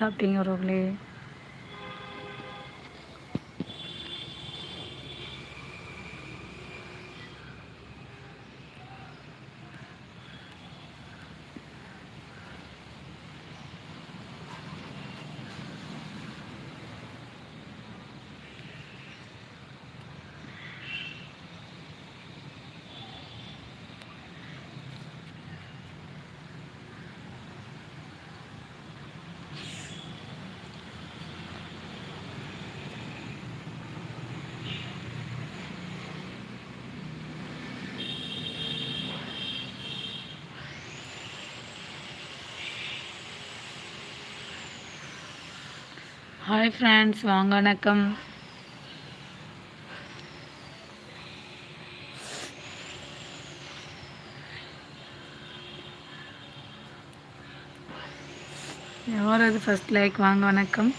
சாப்பிட்டீங்க ரோக்லே hi friends வாங்க வணக்கம். யாராவது ஃபஸ்ட் லைக் வாங்க வணக்கம்.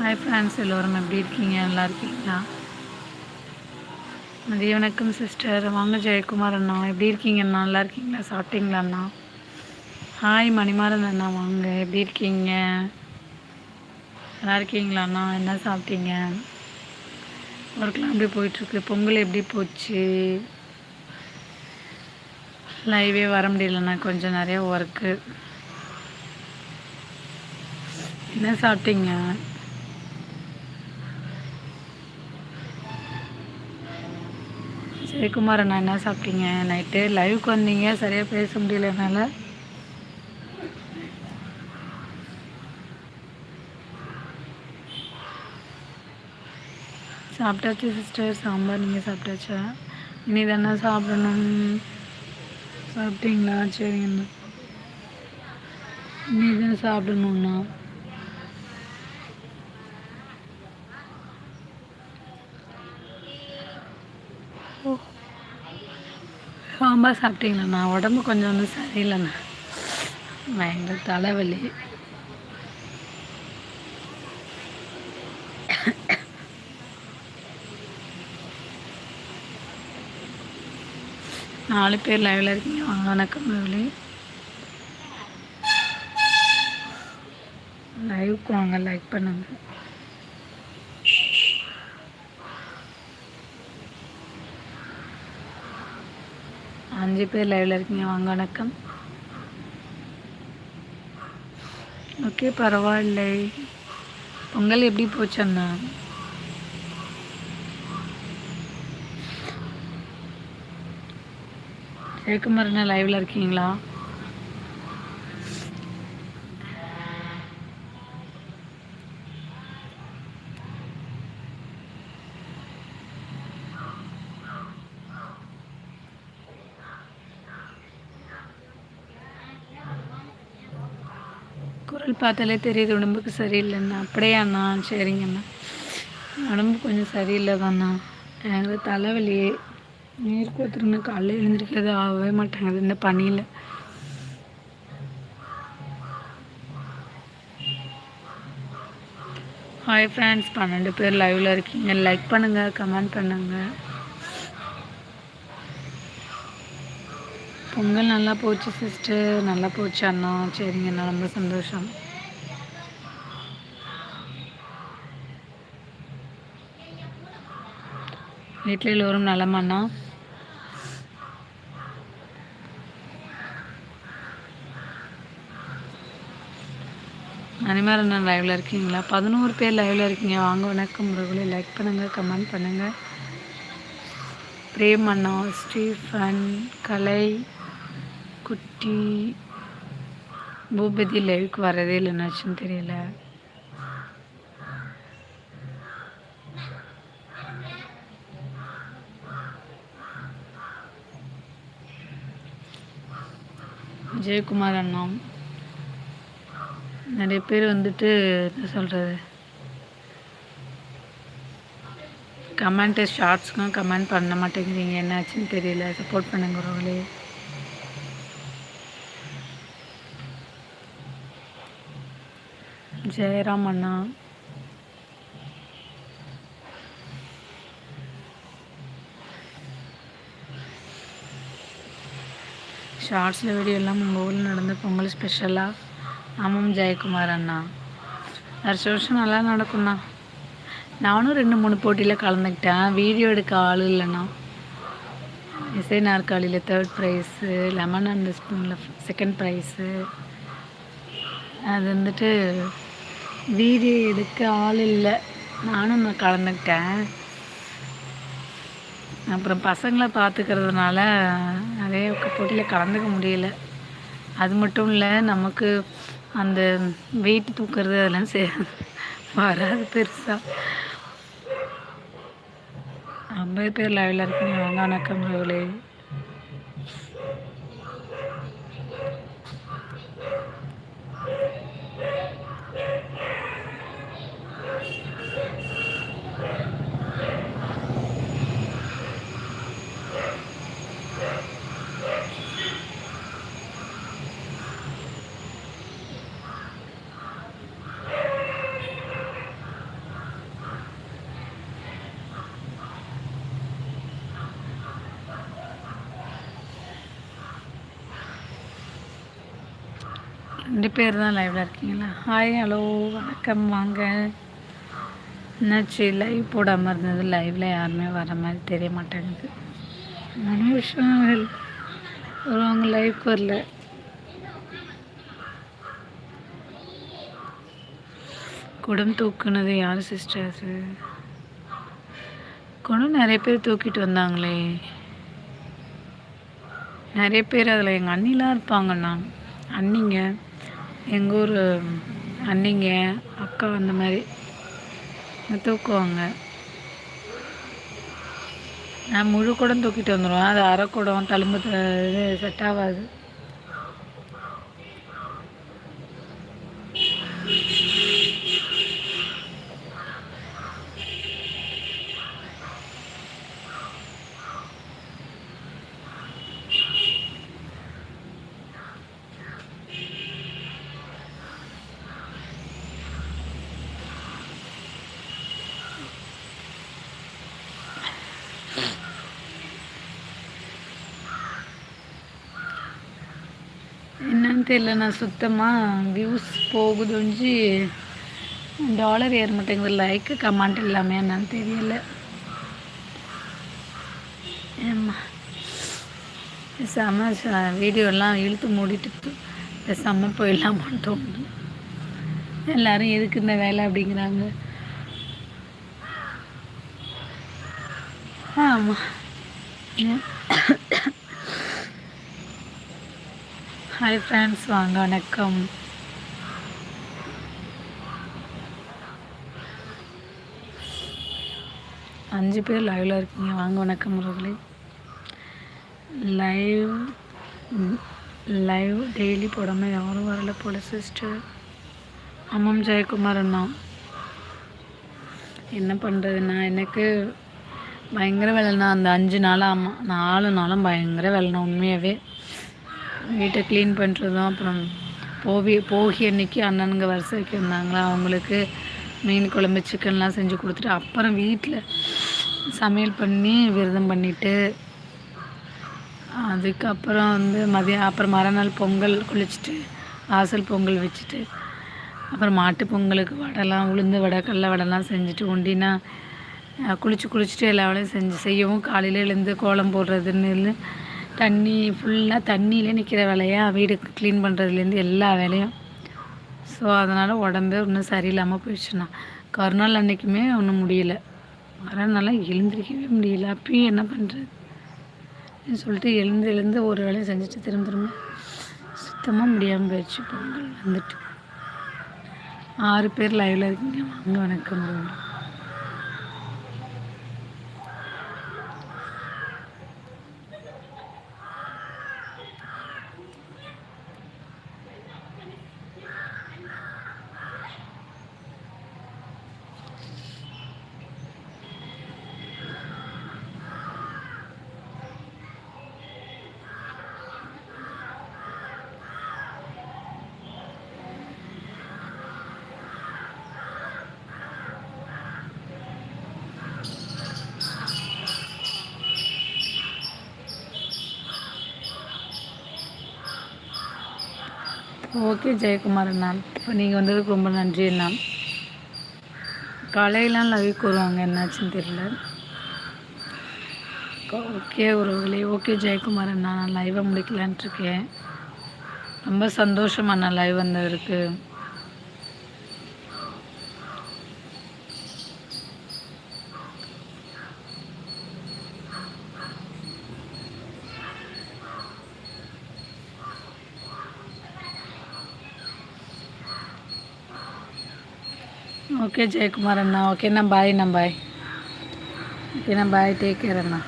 ஹாய் ஃப்ரெண்ட்ஸ் எல்லோரும் எப்படி இருக்கீங்க? நல்லா இருக்கீங்களா? மதிய வணக்கம் சிஸ்டர் வாங்க ஜெயக்குமார் அண்ணா எப்படி இருக்கீங்க? அண்ணா நல்லா இருக்கீங்களா? சாப்பிட்டீங்களா அண்ணா? ஹாய் மணிமாறன் அண்ணா. வாங்க. எப்படி இருக்கீங்க? நல்லா இருக்கீங்களா அண்ணா? என்ன சாப்பிட்டீங்க? ஒர்க்லாம் எப்படி போயிட்டுருக்கு? பொங்கல் எப்படி போச்சு? லைவே வர முடியலண்ணா கொஞ்சம் நிறைய ஒர்க்கு என்ன சாப்பிட்டீங்க? ஜெயக்குமார் அண்ணா என்ன சாப்பிட்டீங்க? நைட்டு லைவுக்கு வந்தீங்க சரியாக பேச முடியல என்னால். சாப்பிட்டாச்சு சிஸ்டர் சாம்பார் நீங்கள் சாப்பிட்டாச்சா? இனி தானே சாப்பிடணும். சாப்பிட்டீங்களா? சரிங்கண்ணா இனி தானே சாப்பிடணுண்ணா சாம்பார் சாப்பிட்டீங்களாண்ணா உடம்பு கொஞ்சம் வந்து சரியில்லைண்ணா. பயங்கர தலைவலி. நாலு பேர் லைவில் இருக்கீங்க. வாங்க வணக்கம் ரவி லைவுக்கு வாங்க லைக் பண்ணுங்கள் அஞ்சு பேர் லைவில் இருக்கீங்க. வாங்க வணக்கம். ஓகே பரவாயில்லை. பொங்கல் எப்படி போச்சு அண்ணா? ஜெயக்குமார் என்ன லைவில் இருக்கீங்களா? பார்த்தாலே தெரியுது உடம்புக்கு சரியில்லைண்ணா அப்படியாண்ணா? சரிங்கண்ணா. உடம்பு கொஞ்சம் சரியில்லை தாண்ணா எனக்கு தலைவலி. நீர் கோத்துருங்க காலையில் எழுந்திரிக்கிறது ஆகவே மாட்டேங்குது இந்த பனியில். ஹாய் ஃப்ரெண்ட்ஸ் பன்னெண்டு பேர் லைவில் இருக்கீங்க. லைக் பண்ணுங்கள் கமெண்ட் பண்ணுங்கள் பொங்கல் நல்லா போச்சு சிஸ்டர் நல்லா போச்சு அண்ணா. சரிங்கண்ணா. ரொம்ப சந்தோஷம். வீட்டில் எல்லோரும் நலமாண்ணா அண்ணன் லைவில் இருக்கீங்களா? பதினோரு பேர் லைவில் இருக்கீங்க. வாங்க வணக்கம். முருகலை லைக் பண்ணுங்கள் கமெண்ட் பண்ணுங்கள் பிரேம் அண்ணா ஸ்டீஃபன் கலை குட்டி பூபதி லைவுக்கு வரதே இல்லைன்னாச்சுன்னு தெரியல. ஜெயக்குமார் அண்ணா நிறைய பேர் வந்துட்டு என்ன சொல்கிறது கமெண்ட்டு ஷார்ட்ஸ்க்கும் கமெண்ட் பண்ண மாட்டேங்கிறீங்க. என்னாச்சுன்னு தெரியல. சப்போர்ட் பண்ணுங்கிறவங்களே ஜெயராம் அண்ணா. ஷார்ட்ஸில் வீடியோ எல்லாம் உங்கள் ஊரில் நடந்த பொங்கல் ஸ்பெஷலாக ஆமாம் ஜெயக்குமார் அண்ணா. வருஷம் வருஷம் நல்லா நடக்கும்ண்ணா. நானும் ரெண்டு மூணு போட்டியில் கலந்துக்கிட்டேன். வீடியோ எடுக்க ஆள் இல்லைண்ணா. இசை நாற்காலியில் தேர்ட் ப்ரைஸு லெமன் அண்ட் ஸ்பூனில் செகண்ட் ப்ரைஸு அது வந்துட்டு வீடியோ எடுக்க ஆள் இல்லை. நானும் நான் கலந்துக்கிட்டேன். அப்புறம் பசங்களை பார்த்துக்கிறதுனால நிறைய போட்டியில் கலந்துக்க முடியல. அது மட்டும் இல்லை நமக்கு அந்த வெயிட் தூக்குறது அதெல்லாம் சே வராது பெருசாக ஐம்பது பேர் லைவில் இருக்கீங்க வணக்கம் ரவுலே ரெண்டு பேர் தான் லைவில் இருக்கீங்களா? ஹாய் ஹலோ வணக்கம் வாங்க. என்னாச்சு? லைவ் போடாமல் இருந்தது. லைவில் யாருமே வர மாதிரி தெரிய மாட்டேங்குது. மன விஷயம் வருவாங்க லைவ்க்கு வரல. குடம் தூக்குனது யார் சிஸ்டர்ஸு குடம் நிறைய பேர் தூக்கிட்டு வந்தாங்களே. நிறைய பேர் அதில் எங்கள் அண்ணிலாம் இருப்பாங்கண்ணா அண்ணிங்க. எங்கள் ஊர் அண்ணிங்க அக்கா அந்த மாதிரி. தூக்குவாங்க. நான் முழு குடம் தூக்கிட்டு வந்துடுவேன் அது அரை குடம் தழும்பு இது செட் ஆகாது. என்னன்னு தெரியல நான் சுத்தமாக வியூஸ் போகுதுஞ்சி டாலர் ஏற மாட்டேங்குது லைக்கு கமெண்ட் இல்லாமல் என்னன்னு தெரியல. ஏம்மா பேசாமல் வீடியோலாம் இழுத்து மூடிட்டு பேசாமல் போயிடலாமான்னு தோணுது. எல்லோரும் எதுக்கு இந்த வேலை அப்படிங்கிறாங்க. ஆமாம் ஹாய் ஃப்ரெண்ட்ஸ் வாங்க வணக்கம். அஞ்சு பேர் லைவில் இருக்கீங்க. வாங்க வணக்கம் அவர்களே லைவ் லைவ் டெய்லி போடாமல் யாரும் வரல போல சிஸ்டர் ஆமாம் ஜெயக்குமார் அண்ணா என்ன பண்ணுறதுண்ணா எனக்கு பயங்கர வேலைண்ணா அந்த அஞ்சு நாளாக ஆமாம் நாலு நாளும் பயங்கர வேலைண்ணா உண்மையாகவே வீட்டை க்ளீன் பண்ணுறதும் அப்புறம் போவி போகி அன்னைக்கு அண்ணனுங்க வரிசை வைக்கிருந்தாங்களா அவங்களுக்கு மீன் குழம்பு சிக்கன்லாம் செஞ்சு கொடுத்துட்டு அப்புறம் வீட்டில் சமையல் பண்ணி விரதம் பண்ணிவிட்டு அதுக்கப்புறம் வந்து மதியம் அப்புறம் மறுநாள் பொங்கல் குளிச்சுட்டு வாசல் பொங்கல் வச்சுட்டு அப்புறம் மாட்டு பொங்கலுக்கு வடைலாம் உளுந்து வடை கடல வடைலாம் செஞ்சுட்டு உண்டினா குளிச்சு குளிச்சுட்டு எல்லா வேலையும் செஞ்சு செய்யவும் காலையில் எழுந்து கோலம் போடுறதுன்னு தண்ணி ஃபுல்லாக தண்ணியிலே நிற்கிற வேலையாக வீடு க்ளீன் பண்ணுறதுலேருந்து எல்லா வேலையும். ஸோ அதனால் உடம்பே ஒன்றும் சரியில்லாமல் போயிடுச்சுண்ணா. கருநாள் அன்றைக்குமே ஒன்றும் முடியல. மறுநாள் எழுந்திரிக்கவே முடியல. அப்பயும் என்ன பண்ணுறது சொல்லிட்டு எழுந்து எழுந்து ஒரு வேலையும் செஞ்சுட்டு திரும்ப திரும்ப சுத்தமாக முடியாமல் போயிடுச்சு. பொங்கல் வந்துட்டு. ஆறு பேர் லைவில் இருக்கீங்க. வாங்க வணக்கம் ஓகே ஜெயக்குமார் அண்ணா. இப்போ நீங்கள் வந்ததுக்கு ரொம்ப நன்றி அண்ணா. கலையெல்லாம் லைவ் வருவாங்க என்னாச்சுன்னு தெரியல. ஓகே உறவுகளே ஓகே ஜெயக்குமார் அண்ணா நான் லைவை முடிக்கலான்ட்டு இருக்கேன். ரொம்ப சந்தோஷமாக நான் லைவ் வந்ததற்கு. ஓகே ஜெயக்குமார் அண்ணா ஓகேண்ணா பாய்ண்ணா பாய் ஓகேண்ணா பாய் டேக் கேர் அண்ணா